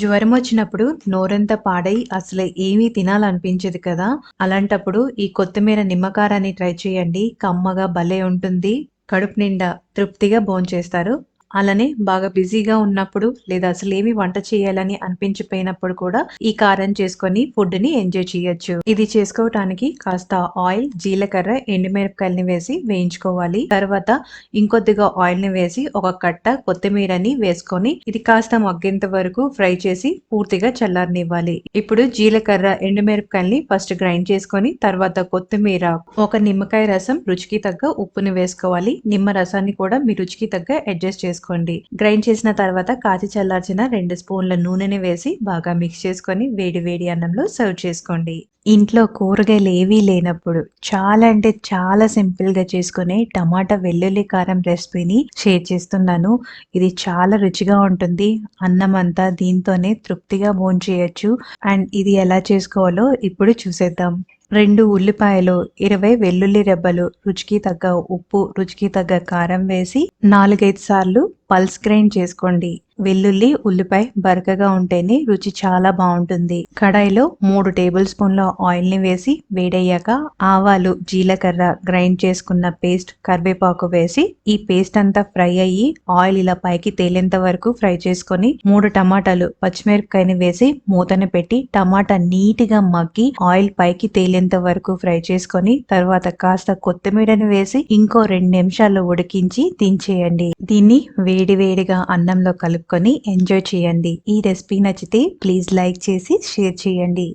జ్వరం వచ్చినప్పుడు నోరంతా పాడై అసలు ఏమీ తినాలనిపించదు కదా. అలాంటప్పుడు ఈ కొత్తిమీర నిమ్మకారాన్ని ట్రై చేయండి. కమ్మగా భలే ఉంటుంది. కడుపు నిండా తృప్తిగా భోంచేస్తారు. అలానే బాగా బిజీగా ఉన్నప్పుడు లేదా అసలు ఏమి వంట చేయాలని అనిపించిపోయినప్పుడు కూడా ఈ కారం చేసుకొని ఫుడ్ని ఎంజాయ్ చేయొచ్చు. ఇది చేసుకోవటానికి కాస్త ఆయిల్ జీలకర్ర ఎండుమిరపకాయలని వేసి వేయించుకోవాలి. తర్వాత ఇంకొద్దిగా ఆయిల్ని వేసి ఒక కట్ట కొత్తిమీరని వేసుకొని ఇది కాస్త మగ్గేంత వరకు ఫ్రై చేసి పూర్తిగా చల్లారనివ్వాలి. ఇప్పుడు జీలకర్ర ఎండుమిరపకాయల్ని ఫస్ట్ గ్రైండ్ చేసుకొని తర్వాత కొత్తిమీర ఒక నిమ్మకాయ రసం రుచికి తగ్గ ఉప్పుని వేసుకోవాలి. నిమ్మ రసాన్ని కూడా మీ రుచికి తగ్గ అడ్జస్ట్ చేసుకోండి గ్రైండ్ చేసిన తర్వాత కాచి చల్లార్చిన రెండు స్పూన్ల నూనెని వేసి బాగా మిక్స్ చేసుకొని వేడి వేడి అన్నంలో సర్వ్ చేసుకోండి. ఇంట్లో కూరగాయలు ఏవీ లేనప్పుడు చాలా అంటే చాలా సింపుల్గా చేసుకునే టమాటా వెల్లుల్లి కారం రెసిపీని షేర్ చేస్తున్నాను. ఇది చాలా రుచిగా ఉంటుంది. అన్నం అంతా దీంతోనే తృప్తిగా భోంచేయచ్చు. అండ్ ఇది ఎలా చేసుకోవాలో ఇప్పుడు చూసేద్దాం. రెండు ఉల్లిపాయలు ఇరవై వెల్లుల్లి రెబ్బలు రుచికి తగ్గ ఉప్పు రుచికి తగ్గ కారం వేసి నాలుగైదు సార్లు పల్స్ గ్రైండ్ చేసుకోండి. వెల్లుల్లి ఉల్లిపాయ బరకగా ఉంటేనే రుచి చాలా బాగుంటుంది. కడాయిలో మూడు టేబుల్ స్పూన్ల ఆయిల్ని వేసి వేడయ్యాక ఆవాలు జీలకర్ర గ్రైండ్ చేసుకున్న పేస్ట్ కరివేపాకు వేసి ఈ పేస్ట్ అంతా ఫ్రై అయ్యి ఆయిల్ ఇలా పైకి తేలేంత వరకు ఫ్రై చేసుకొని మూడు టమాటాలు పచ్చిమిరపకాయని వేసి మూతని పెట్టి టమాటా నీట్గా మగ్గి ఆయిల్ పైకి తేలేంత వరకు ఫ్రై చేసుకొని తర్వాత కాస్త కొత్తిమీరని వేసి ఇంకో రెండు నిమిషాలు ఉడికించి దించేయండి. దీన్ని వేడి వేడిగా అన్నంలో కలుపుకొని ఎంజాయ్ చేయండి. ఈ రెసిపీ నచ్చితే ప్లీజ్ లైక్ చేసి షేర్ చేయండి.